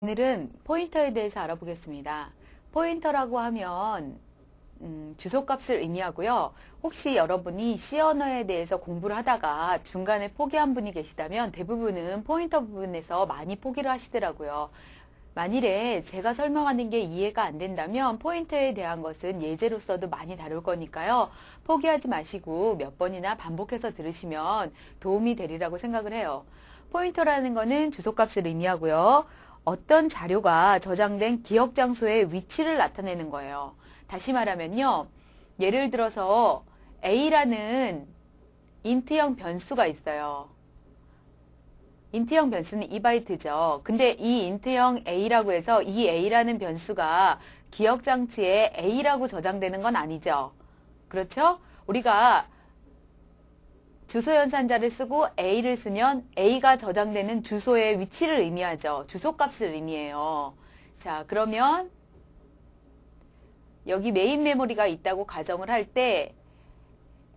오늘은 포인터에 대해서 알아보겠습니다. 포인터라고 하면 음, 주소값을 의미하고요. 혹시 여러분이 C 언어에 대해서 공부를 하다가 중간에 포기한 분이 계시다면 대부분은 포인터 부분에서 많이 포기를 하시더라고요. 만일에 제가 설명하는 게 이해가 안 된다면 포인터에 대한 것은 예제로서도 많이 다룰 거니까요. 포기하지 마시고 몇 번이나 반복해서 들으시면 도움이 되리라고 생각을 해요. 포인터라는 거는 주소값을 의미하고요. 어떤 자료가 저장된 기억 장소의 위치를 나타내는 거예요. 다시 말하면요. 예를 들어서 A라는 인트형 변수가 있어요. 인트형 변수는 2바이트죠. 근데 이 인트형 A라고 해서 이 A라는 변수가 기억 장치에 A라고 저장되는 건 아니죠. 그렇죠? 우리가 주소 연산자를 쓰고 A를 쓰면 A가 저장되는 주소의 위치를 의미하죠. 주소값을 의미해요. 자, 그러면 여기 메인 메모리가 있다고 가정을 할 때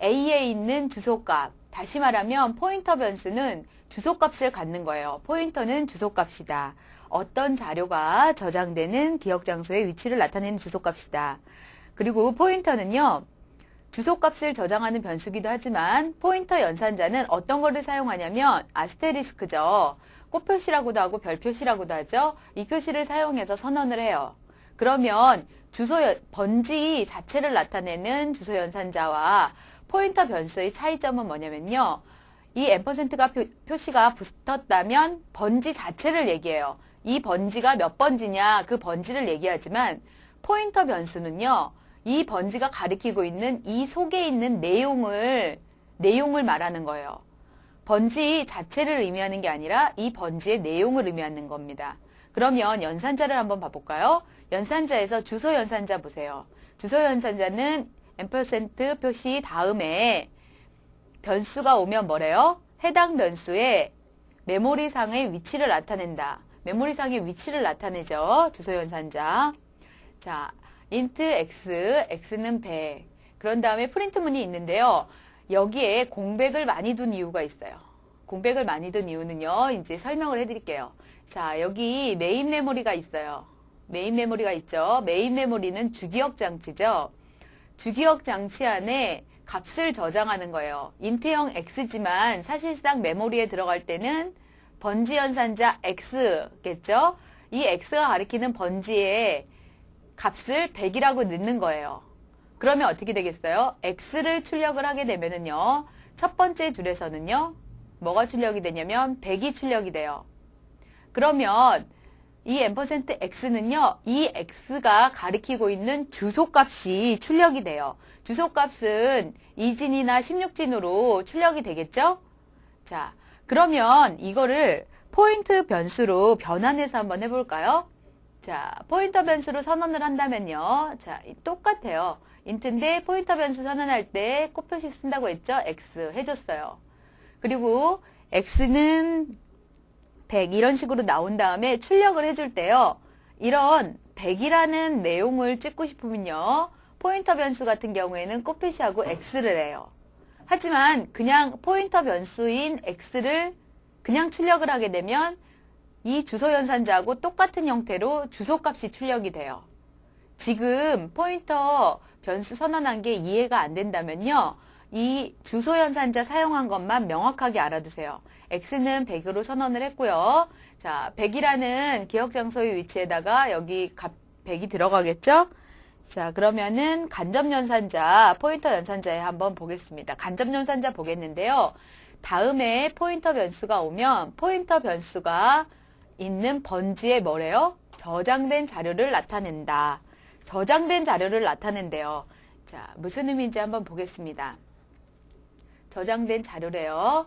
A에 있는 주소값, 다시 말하면 포인터 변수는 주소값을 갖는 거예요. 포인터는 주소값이다. 어떤 자료가 저장되는 기억 장소의 위치를 나타내는 주소값이다. 그리고 포인터는요. 주소값을 저장하는 변수기도 하지만 포인터 연산자는 어떤 거를 사용하냐면 아스테리스크죠. 꽃표시라고도 하고 별표시라고도 하죠. 이 표시를 사용해서 선언을 해요. 그러면 주소 번지 자체를 나타내는 주소 연산자와 포인터 변수의 차이점은 뭐냐면요. 이 앰퍼센트가 표, 시가 붙었다면 번지 자체를 얘기해요. 이 번지가 몇 번지냐 그 번지를 얘기하지만 포인터 변수는요. 이 번지가 가리키고 있는 이 속에 있는 내용을 내용을 말하는 거예요. 번지 자체를 의미하는 게 아니라 이 번지의 내용을 의미하는 겁니다. 그러면 연산자를 한번 봐볼까요? 연산자에서 주소 연산자 보세요. 주소 연산자는 앰퍼센트 표시 다음에 변수가 오면 뭐래요? 해당 변수의 메모리상의 위치를 나타낸다. 메모리상의 위치를 나타내죠. 주소 연산자. 자, int x, x는 100. 그런 다음에 프린트문이 있는데요. 여기에 공백을 많이 둔 이유가 있어요. 공백을 많이 둔 이유는요. 이제 설명을 해드릴게요. 자, 여기 메인 메모리가 있어요. 메인 메모리가 있죠. 메인 메모리는 주기억 장치죠. 주기억 장치 안에 값을 저장하는 거예요. 인트형 x지만 사실상 메모리에 들어갈 때는 번지 연산자 x겠죠. 이 x가 가리키는 번지에 값을 100이라고 넣는 거예요. 그러면 어떻게 되겠어요? x를 출력을 하게 되면은요. 첫 번째 줄에서는요. 뭐가 출력이 되냐면 100이 출력이 돼요. 그러면 이 앰퍼센트 x는요. 이 x가 가리키고 있는 주소값이 출력이 돼요. 주소값은 2진이나 16진으로 출력이 되겠죠? 자, 그러면 이거를 포인트 변수로 변환해서 한번 해볼까요? 자, 포인터 변수로 선언을 한다면요. 자, 똑같아요. 인트인데 포인터 변수 선언할 때 꽃표시 쓴다고 했죠? x 해줬어요. 그리고 x는 100 이런 식으로 나온 다음에 출력을 해줄 때요. 이런 100이라는 내용을 찍고 싶으면요. 포인터 변수 같은 경우에는 꽃표시하고 x를 해요. 하지만 그냥 포인터 변수인 x를 그냥 출력을 하게 되면 이 주소 연산자하고 똑같은 형태로 주소값이 출력이 돼요. 지금 포인터 변수 선언한 게 이해가 안 된다면요. 이 주소 연산자 사용한 것만 명확하게 알아두세요. x는 100으로 선언을 했고요. 자, 100이라는 기억 장소의 위치에다가 여기 값 100이 들어가겠죠? 자, 그러면은 간접 연산자, 포인터 연산자에 한번 보겠습니다. 간접 연산자 보겠는데요. 다음에 포인터 변수가 오면 포인터 변수가 있는 번지에 뭐래요? 저장된 자료를 나타낸다. 저장된 자료를 나타낸대요. 자, 무슨 의미인지 한번 보겠습니다. 저장된 자료래요.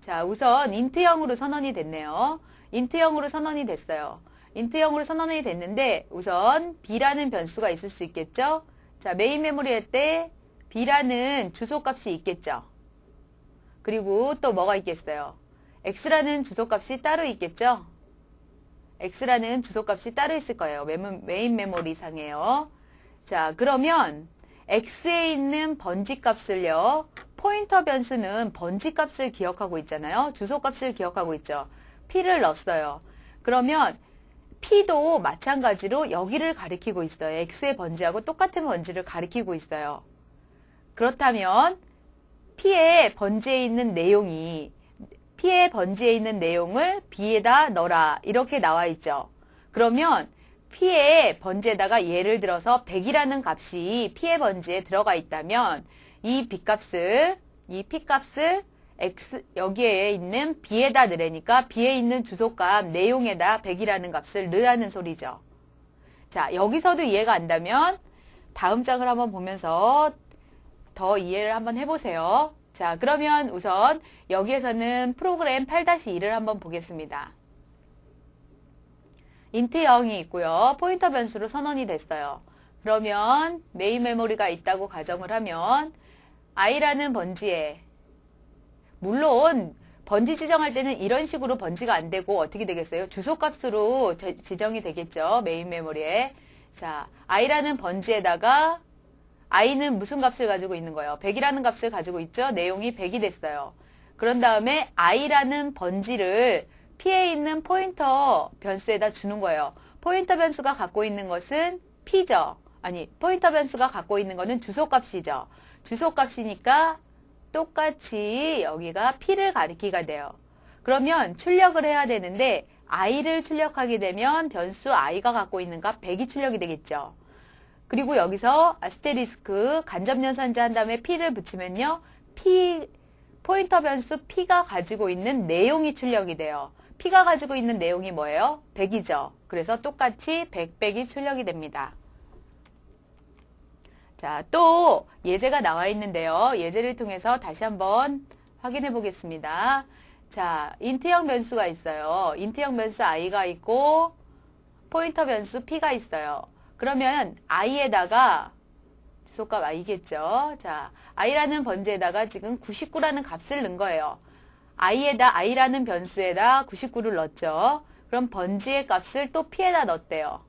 자, 우선 인트형으로 선언이 됐네요. 인트형으로 선언이 됐어요. 인트형으로 선언이 됐는데 우선 b라는 변수가 있을 수 있겠죠? 자, 메인 메모리 할 때 b라는 주소값이 있겠죠? 그리고 또 뭐가 있겠어요? x라는 주소값이 따로 있겠죠? X라는 주소값이 따로 있을 거예요. 메인 메모리 상에요. 자, 그러면 x에 있는 번지 값을요. 포인터 변수는 번지 값을 기억하고 있잖아요. 주소 값을 기억하고 있죠. p를 넣었어요. 그러면 P도 마찬가지로 여기를 가리키고 있어요. X의 번지하고 똑같은 번지를 가리키고 있어요. 그렇다면 P의 번지에 있는 내용이 P의 번지에 있는 내용을 B에다 넣어라 이렇게 나와 있죠. 그러면 P의 번지에다가 예를 들어서 100이라는 값이 P의 번지에 들어가 있다면 이 B 값을 이 P 값을 X 여기에 있는 B에다 넣으니까 B에 있는 주소값 내용에다 100이라는 값을 넣으라는 소리죠. 자 여기서도 이해가 안다면 다음 장을 한번 보면서 더 이해를 한번 해보세요. 자, 그러면 우선 여기에서는 프로그램 8-2를 한번 보겠습니다. 인트 0이 있고요. 포인터 변수로 선언이 됐어요. 그러면 메인 메모리가 있다고 가정을 하면 i라는 번지에 물론 번지 지정할 때는 이런 식으로 번지가 안 되고 어떻게 되겠어요? 주소값으로 지정이 되겠죠. 메인 메모리에. 자, i라는 번지에다가 i는 무슨 값을 가지고 있는 거예요? 100이라는 값을 가지고 있죠? 내용이 100이 됐어요. 그런 다음에 i라는 번지를 p에 있는 포인터 변수에다 주는 거예요. 포인터 변수가 갖고 있는 것은 p죠. 아니, 포인터 변수가 갖고 있는 것은 주소값이죠. 주소값이니까 똑같이 여기가 p를 가리키가 돼요. 그러면 출력을 해야 되는데 i를 출력하게 되면 변수 i가 갖고 있는 값 100이 출력이 되겠죠. 그리고 여기서 아스테리스크 간접연산자 한 다음에 p를 붙이면요. p 포인터 변수 p가 가지고 있는 내용이 출력이 돼요. p가 가지고 있는 내용이 뭐예요? 100이죠. 그래서 똑같이 100, 100이 출력이 됩니다. 자, 또 예제가 나와 있는데요. 예제를 통해서 다시 한번 확인해 보겠습니다. 자, 인트형 변수가 있어요. 인트형 변수 i가 있고 포인터 변수 p가 있어요. 그러면 i에다가 주소값 i겠죠. 자, i라는 번지에다가 지금 99라는 값을 넣은 거예요. i에다 i라는 변수에다 99를 넣었죠. 그럼 번지의 값을 또 p에다 넣었대요.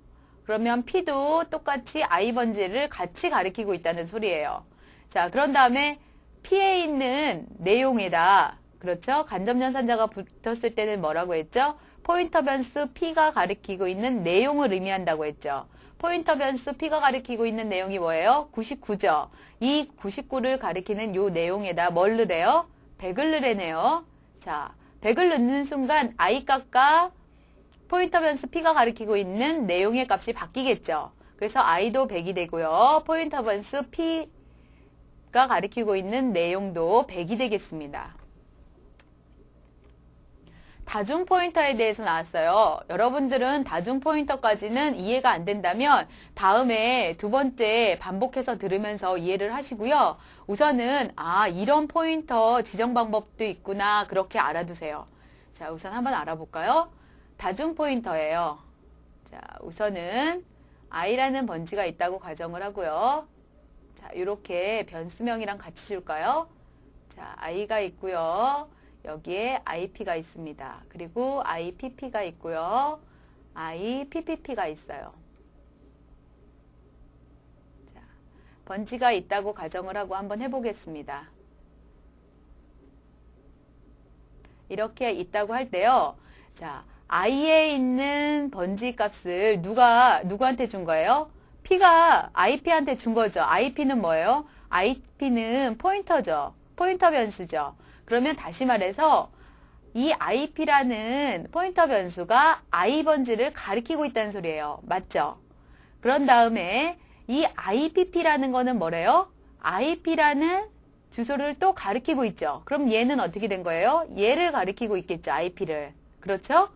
그러면 p도 똑같이 i 번지를 같이 가리키고 있다는 소리예요. 자, 그런 다음에 p에 있는 내용에다 그렇죠? 간접연산자가 붙었을 때는 뭐라고 했죠? 포인터 변수 p가 가리키고 있는 내용을 의미한다고 했죠. 포인터 변수 P가 가리키고 있는 내용이 뭐예요? 99죠. 이 99를 가리키는 요 내용에다 뭘 넣으래요? 100을 넣으래네요. 자, 100을 넣는 순간 i 값과 포인터 변수 P가 가리키고 있는 내용의 값이 바뀌겠죠. 그래서 i도 100이 되고요. 포인터 변수 P가 가리키고 있는 내용도 100이 되겠습니다. 다중 포인터에 대해서 나왔어요. 여러분들은 다중 포인터까지는 이해가 안 된다면 다음에 두 번째 반복해서 들으면서 이해를 하시고요. 우선은 아 이런 포인터 지정 방법도 있구나 그렇게 알아두세요. 자 우선 한번 알아볼까요? 다중 포인터예요. 자 우선은 i라는 번지가 있다고 가정을 하고요. 자 이렇게 변수명이랑 같이 줄까요? 자 i가 있고요. 여기에 IP가 있습니다. 그리고 IPP가 있고요. IPPP가 있어요. 자, 번지가 있다고 가정을 하고 한번 해보겠습니다. 이렇게 있다고 할 때요. 자, i에 있는 번지 값을 누가 누구한테 준 거예요? p가 ip한테 준 거죠. ip는 뭐예요? ip는 포인터죠. 포인터 변수죠. 그러면 다시 말해서 이 IP라는 포인터 변수가 i번지를 가리키고 있다는 소리예요. 맞죠? 그런 다음에 이 IPP라는 거는 뭐래요? IP라는 주소를 또 가리키고 있죠. 그럼 얘는 어떻게 된 거예요? 얘를 가리키고 있겠죠. IP를. 그렇죠?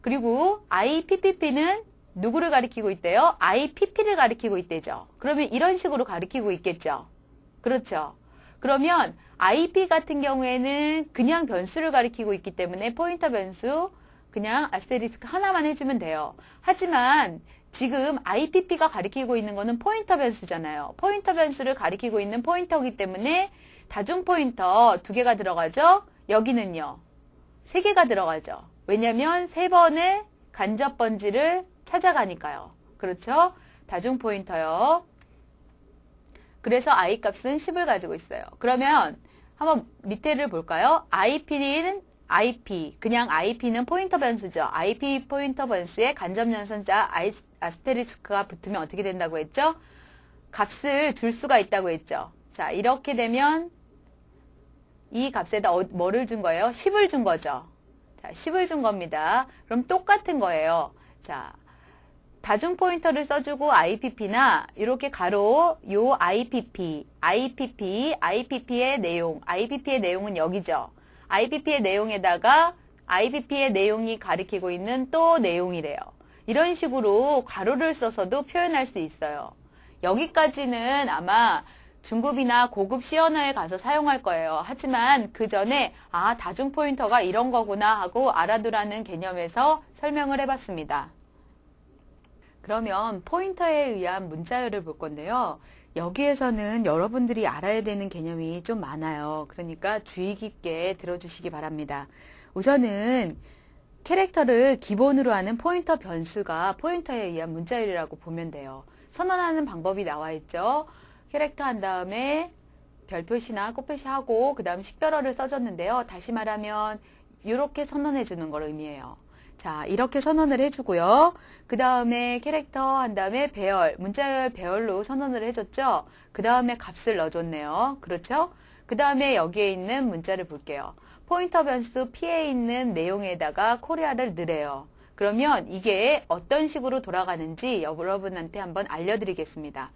그리고 IPPP는 누구를 가리키고 있대요? IPP를 가리키고 있대죠. 그러면 이런 식으로 가리키고 있겠죠. 그렇죠. 그러면 IP 같은 경우에는 그냥 변수를 가리키고 있기 때문에 포인터 변수 그냥 아스테리스크 하나만 해주면 돼요. 하지만 지금 IPP가 가리키고 있는 거는 포인터 변수잖아요. 포인터 변수를 가리키고 있는 포인터이기 때문에 다중 포인터 두 개가 들어가죠. 여기는요. 세 개가 들어가죠. 왜냐면 세 번의 간접 번지를 찾아가니까요. 그렇죠? 다중 포인터요. 그래서 i 값은 10을 가지고 있어요. 그러면 한번 밑에를 볼까요? IP는 IP, 그냥 IP는 포인터 변수죠. IP 포인터 변수에 간접 연산자 아스테리스크가 붙으면 어떻게 된다고 했죠? 값을 줄 수가 있다고 했죠. 자, 이렇게 되면 이 값에다 어- 뭐를 준 거예요? 10을 준 거죠. 자, 10을 준 겁니다. 그럼 똑같은 거예요. 자, 다중 포인터를 써주고 IPP나 이렇게 가로 요 IPP, IPP, IPP의 내용, IPP의 내용은 여기죠. IPP의 내용에다가 IPP의 내용이 가리키고 있는 또 내용이래요. 이런 식으로 가로를 써서도 표현할 수 있어요. 여기까지는 아마 중급이나 고급 언어에 가서 사용할 거예요. 하지만 그 전에 아 다중 포인터가 이런 거구나 하고 알아두라는 개념에서 설명을 해봤습니다. 그러면 포인터에 의한 문자열을 볼 건데요. 여기에서는 여러분들이 알아야 되는 개념이 좀 많아요. 그러니까 주의 깊게 들어주시기 바랍니다. 우선은 캐릭터를 기본으로 하는 포인터 변수가 포인터에 의한 문자열이라고 보면 돼요. 선언하는 방법이 나와 있죠. 캐릭터 한 다음에 별 표시나 꽃표시 하고 그 다음 식별어를 써줬는데요. 다시 말하면 이렇게 선언해 주는 걸 의미해요. 자, 이렇게 선언을 해주고요. 그 다음에 캐릭터 한 다음에 배열, 문자열 배열로 선언을 해줬죠. 그 다음에 값을 넣어줬네요. 그렇죠? 그 다음에 여기에 있는 문자를 볼게요. 포인터 변수 P에 있는 내용에다가 코리아를 넣으래요. 그러면 이게 어떤 식으로 돌아가는지 여러분한테 한번 알려드리겠습니다.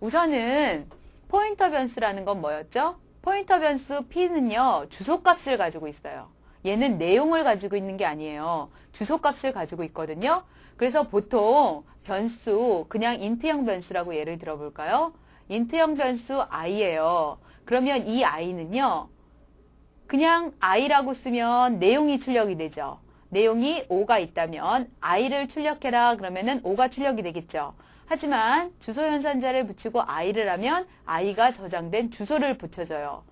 우선은 포인터 변수라는 건 뭐였죠? 포인터 변수 P는요, 주소값을 가지고 있어요. 얘는 내용을 가지고 있는 게 아니에요. 주소값을 가지고 있거든요. 그래서 보통 변수, 그냥 인트형 변수라고 예를 들어볼까요? 인트형 변수 i예요. 그러면 이 i는요, 그냥 i라고 쓰면 내용이 출력이 되죠. 내용이 5가 있다면 i를 출력해라 그러면은 5가 출력이 되겠죠. 하지만 주소 연산자를 붙이고 i를 하면 i가 저장된 주소를 붙여줘요.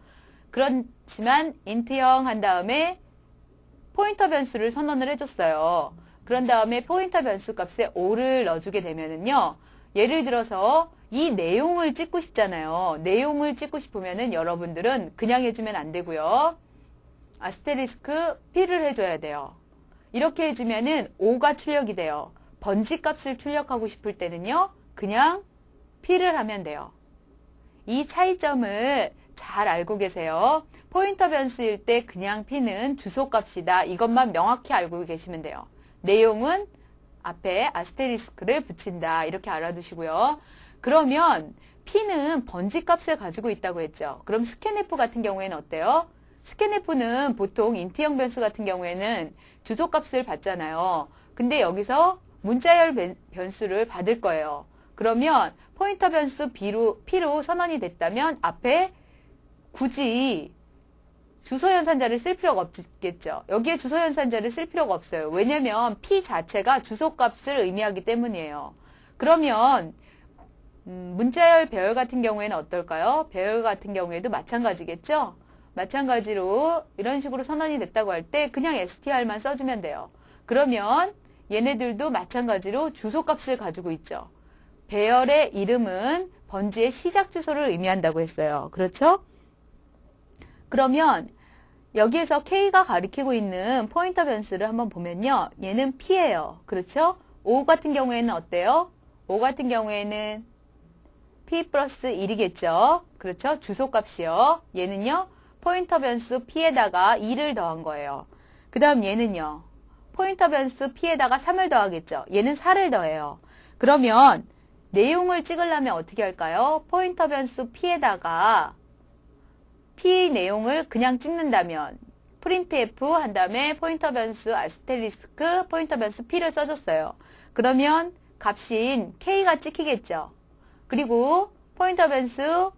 그렇지만 인트형 한 다음에 포인터 변수를 선언을 해줬어요. 그런 다음에 포인터 변수 값에 5를 넣어주게 되면은요. 예를 들어서 이 내용을 찍고 싶잖아요. 내용을 찍고 싶으면은 여러분들은 그냥 해주면 안 되고요. 아스테리스크 P를 해줘야 돼요. 이렇게 해주면은 5가 출력이 돼요. 번지 값을 출력하고 싶을 때는요. 그냥 P를 하면 돼요. 이 차이점을 잘 알고 계세요. 포인터 변수일 때 그냥 P는 주소값이다. 이것만 명확히 알고 계시면 돼요. 내용은 앞에 아스테리스크를 붙인다. 이렇게 알아두시고요. 그러면 P는 번지 값을 가지고 있다고 했죠. 그럼 스캔F 같은 경우에는 어때요? 스캔F는 보통 인트형 변수 같은 경우에는 주소 값을 받잖아요. 근데 여기서 문자열 변- 변수를 받을 거예요. 그러면 포인터 변수 B로, P로 선언이 됐다면 앞에 굳이 주소 연산자를 쓸 필요가 없겠죠. 여기에 주소 연산자를 쓸 필요가 없어요. 왜냐면 P 자체가 주소값을 의미하기 때문이에요. 그러면 음, 문자열 배열 같은 경우에는 어떨까요? 배열 같은 경우에도 마찬가지겠죠? 마찬가지로 이런 식으로 선언이 됐다고 할 때 그냥 str만 써주면 돼요. 그러면 얘네들도 마찬가지로 주소값을 가지고 있죠. 배열의 이름은 번지의 시작 주소를 의미한다고 했어요. 그렇죠? 그러면 여기에서 K가 가리키고 있는 포인터 변수를 한번 보면요. 얘는 P예요. 그렇죠? O 같은 경우에는 어때요? O 같은 경우에는 P 플러스 1이겠죠? 그렇죠? 주소값이요. 얘는요. 포인터 변수 P에다가 2를 더한 거예요. 그 다음 얘는요. 포인터 변수 P에다가 3을 더하겠죠? 얘는 4를 더해요. 그러면 내용을 찍으려면 어떻게 할까요? 포인터 변수 P에다가 P 내용을 그냥 찍는다면 printf 한 다음에 포인터 변수 아스테리스크 포인터 변수 P를 써줬어요. 그러면 값인 K가 찍히겠죠. 그리고 포인터 변수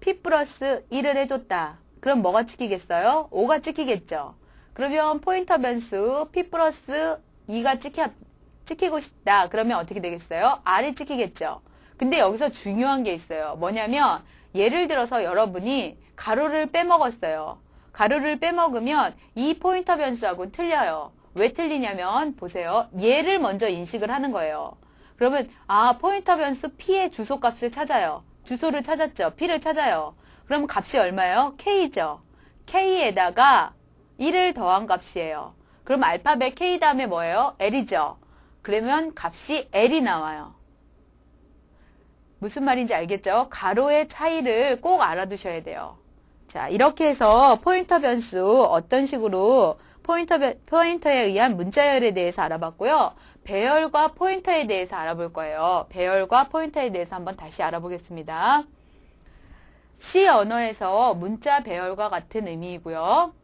P 플러스 1을 해줬다. 그럼 뭐가 찍히겠어요? 5가 찍히겠죠. 그러면 포인터 변수 P 플러스 2가 찍혀, 찍히고 싶다. 그러면 어떻게 되겠어요? R이 찍히겠죠. 근데 여기서 중요한 게 있어요. 뭐냐면 예를 들어서 여러분이 가로를 빼먹었어요. 가로를 빼먹으면 이 포인터 변수하고는 틀려요. 왜 틀리냐면 보세요. 얘를 먼저 인식을 하는 거예요. 그러면 아 포인터 변수 P의 주소값을 찾아요. 주소를 찾았죠. P를 찾아요. 그럼 값이 얼마예요? K죠. K에다가 1을 더한 값이에요. 그럼 알파벳 K 다음에 뭐예요? L이죠. 그러면 값이 L이 나와요. 무슨 말인지 알겠죠? 가로의 차이를 꼭 알아두셔야 돼요. 자, 이렇게 해서 포인터 변수 어떤 식으로 포인터, 변- 포인터에 의한 문자열에 대해서 알아봤고요. 배열과 포인터에 대해서 알아볼 거예요. 배열과 포인터에 대해서 한번 다시 알아보겠습니다. C 언어에서 문자 배열과 같은 의미이고요.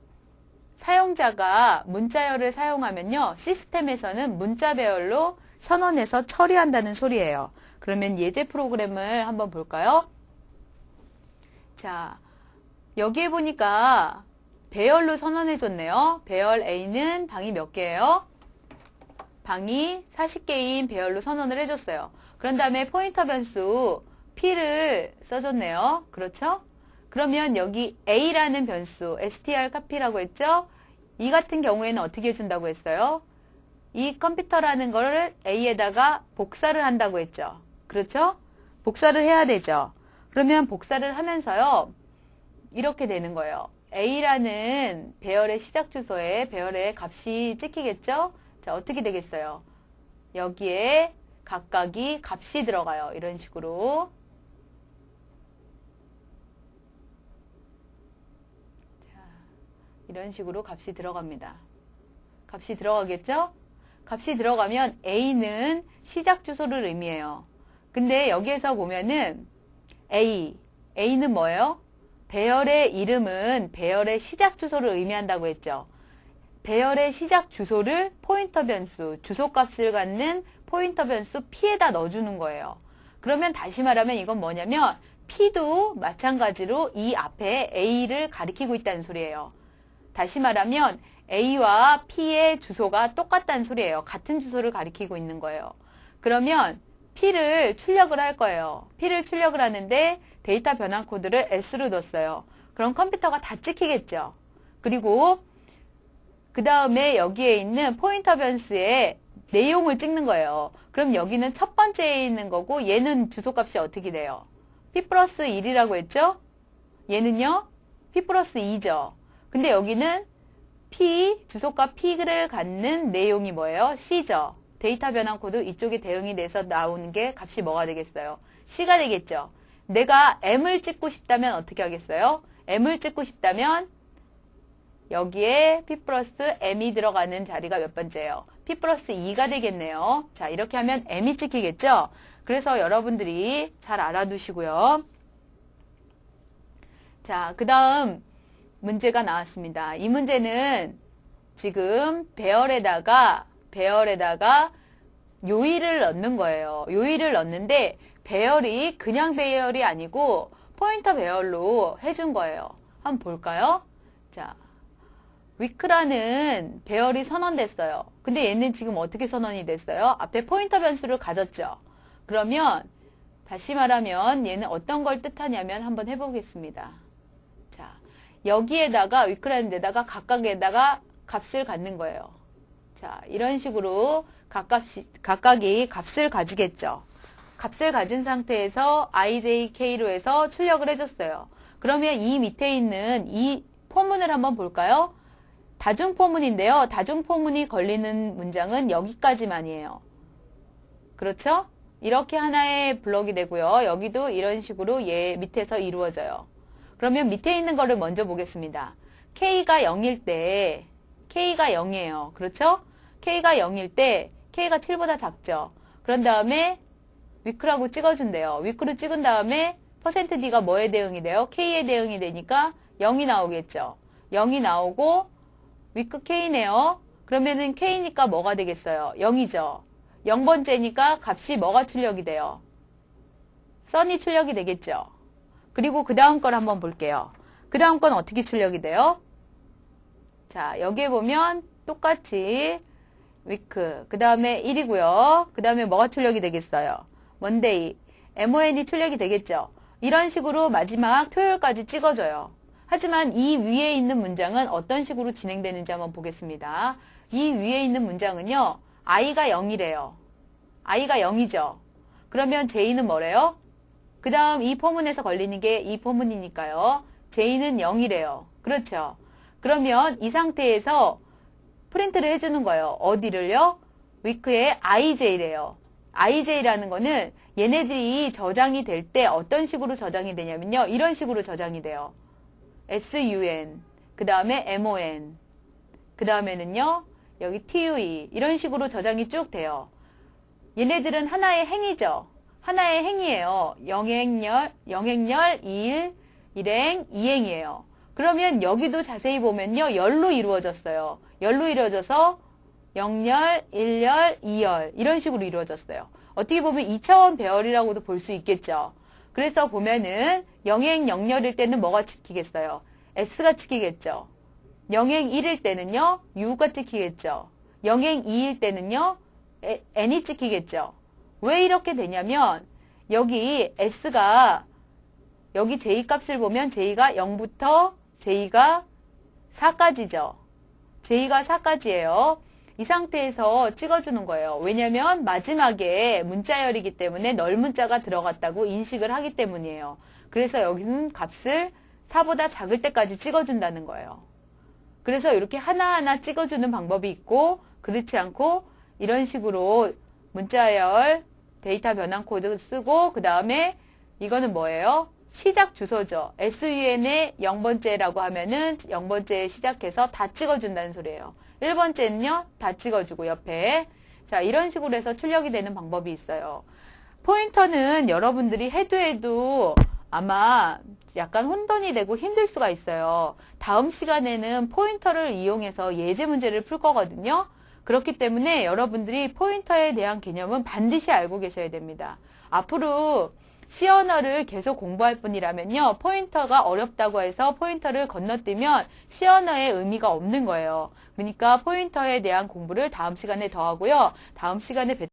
사용자가 문자열을 사용하면요. 시스템에서는 문자 배열로 선언해서 처리한다는 소리예요. 그러면 예제 프로그램을 한번 볼까요? 자, 여기에 보니까 배열로 선언해 줬네요. 배열 A는 방이 몇 개예요? 방이 40개인 배열로 선언을 해줬어요. 그런 다음에 포인터 변수 P를 써줬네요. 그렇죠? 그러면 여기 A라는 변수, str 카피라고 했죠? 이 같은 경우에는 어떻게 해준다고 했어요? 이 컴퓨터라는 거를 A에다가 복사를 한다고 했죠. 그렇죠? 복사를 해야 되죠. 그러면 복사를 하면서요. 이렇게 되는 거예요. A라는 배열의 시작 주소에 배열의 값이 찍히겠죠? 자, 어떻게 되겠어요? 여기에 각각이 값이 들어가요. 이런 식으로. 자, 이런 식으로 값이 들어갑니다. 값이 들어가겠죠? 값이 들어가면 A는 시작 주소를 의미해요. 근데 여기에서 보면은 A, A는 뭐예요? 배열의 이름은 배열의 시작 주소를 의미한다고 했죠. 배열의 시작 주소를 포인터 변수, 주소값을 갖는 포인터 변수 P에다 넣어주는 거예요. 그러면 다시 말하면 이건 뭐냐면 P도 마찬가지로 이 앞에 A를 가리키고 있다는 소리예요. 다시 말하면 A와 P의 주소가 똑같다는 소리예요. 같은 주소를 가리키고 있는 거예요. 그러면 P를 출력을 할 거예요. P를 출력을 하는데 데이터 변환 코드를 S로 뒀어요. 그럼 컴퓨터가 다 찍히겠죠. 그리고 그 다음에 여기에 있는 포인터 변수에 내용을 찍는 거예요. 그럼 여기는 첫 번째에 있는 거고 얘는 주소값이 어떻게 돼요? P 플러스 1이라고 했죠? 얘는요? P 플러스 2죠. 근데 여기는 P, 주소값 P를 갖는 내용이 뭐예요? C죠. 데이터 변환 코드 이쪽에 대응이 돼서 나오는 게 값이 뭐가 되겠어요? C가 되겠죠. 내가 M을 찍고 싶다면 어떻게 하겠어요? M을 찍고 싶다면 여기에 P 플러스 M이 들어가는 자리가 몇 번째예요? P 플러스 2가 되겠네요. 자, 이렇게 하면 M이 찍히겠죠? 그래서 여러분들이 잘 알아두시고요. 자, 그 다음 문제가 나왔습니다. 이 문제는 지금 배열에다가, 배열에다가 요일을 넣는 거예요. 요일을 넣는데 배열이 그냥 배열이 아니고 포인터 배열로 해준 거예요. 한번 볼까요? 자, 위크라는 배열이 선언됐어요. 근데 얘는 지금 어떻게 선언이 됐어요? 앞에 포인터 변수를 가졌죠. 그러면 다시 말하면 얘는 어떤 걸 뜻하냐면 한번 해보겠습니다. 자, 여기에다가 위크라는 데다가 각각에다가 값을 갖는 거예요. 자, 이런 식으로 각각이, 각각이 값을 가지겠죠. 값을 가진 상태에서 IJK로 해서 출력을 해줬어요. 그러면 이 밑에 있는 이 포문을 한번 볼까요? 다중 포문인데요. 다중 포문이 걸리는 문장은 여기까지만이에요. 그렇죠? 이렇게 하나의 블럭이 되고요. 여기도 이런 식으로 얘 밑에서 이루어져요. 그러면 밑에 있는 거를 먼저 보겠습니다. K가 0일 때 K가 0이에요. 그렇죠? K가 0일 때 K가 7보다 작죠. 그런 다음에 위크라고 찍어준대요. 위크로 찍은 다음에 퍼센트 %D가 뭐에 대응이 돼요? K에 대응이 되니까 0이 나오겠죠. 0이 나오고 위크 K네요. 그러면은 K니까 뭐가 되겠어요? 0이죠. 0번째니까 값이 뭐가 출력이 돼요? 선이 출력이 되겠죠. 그리고 그 다음 걸 한번 볼게요. 그 다음 건 어떻게 출력이 돼요? 자, 여기에 보면 똑같이 위크, 그 다음에 1이고요. 그 다음에 뭐가 출력이 되겠어요? 먼데이, MON이 출력이 되겠죠. 이런 식으로 마지막 토요일까지 찍어줘요. 하지만 이 위에 있는 문장은 어떤 식으로 진행되는지 한번 보겠습니다. 이 위에 있는 문장은요, i가 0이래요. i가 0이죠. 그러면 j는 뭐래요? 그 다음 이 포문에서 걸리는 게 이 포문이니까요. j는 0이래요. 그렇죠. 그러면 이 상태에서 프린트를 해주는 거예요. 어디를요? 위크의 IJ래요. IJ라는 거는 얘네들이 저장이 될 때 어떤 식으로 저장이 되냐면요. 이런 식으로 저장이 돼요. SUN, 그 다음에 MON, 그 다음에는요, 여기 TUE, 이런 식으로 저장이 쭉 돼요. 얘네들은 하나의 행이죠. 하나의 행이에요. 영행열, 영행열, 일, 일행, 이행이에요. 그러면 여기도 자세히 보면요, 열로 이루어졌어요. 열로 이루어져서 영열, 일열, 이열, 이런 식으로 이루어졌어요. 어떻게 보면 2차원 배열이라고도 볼 수 있겠죠. 그래서 보면은 영행, 영열일 때는 뭐가 찍히겠어요? S가 찍히겠죠. 영행 1일 때는요, U가 찍히겠죠. 영행 2일 때는요, 에- N이 찍히겠죠. 왜 이렇게 되냐면, 여기 S가, 여기 J 값을 보면 J가 0부터 J가 4까지죠. J가 4까지예요. 이 상태에서 찍어주는 거예요. 왜냐면 마지막에 문자열이기 때문에 널 문자가 들어갔다고 인식을 하기 때문이에요. 그래서 여기는 값을 4보다 작을 때까지 찍어준다는 거예요. 그래서 이렇게 하나하나 찍어주는 방법이 있고 그렇지 않고 이런 식으로 문자열 데이터 변환 코드 쓰고 그 다음에 이거는 뭐예요? 시작 주소죠. SUN의 0번째라고 하면은 0번째 시작해서 다 찍어준다는 소리예요. 1번째는요, 다 찍어주고 옆에. 자, 이런 식으로 해서 출력이 되는 방법이 있어요. 포인터는 여러분들이 해도 해도 아마 약간 혼돈이 되고 힘들 수가 있어요. 다음 시간에는 포인터를 이용해서 예제 문제를 풀 거거든요. 그렇기 때문에 여러분들이 포인터에 대한 개념은 반드시 알고 계셔야 됩니다. 앞으로 C 언어를 계속 공부할 분이라면요. 포인터가 어렵다고 해서 포인터를 건너뛰면 C 언어의 의미가 없는 거예요. 그러니까 포인터에 대한 공부를 다음 시간에 더 하고요. 다음 시간에 뵙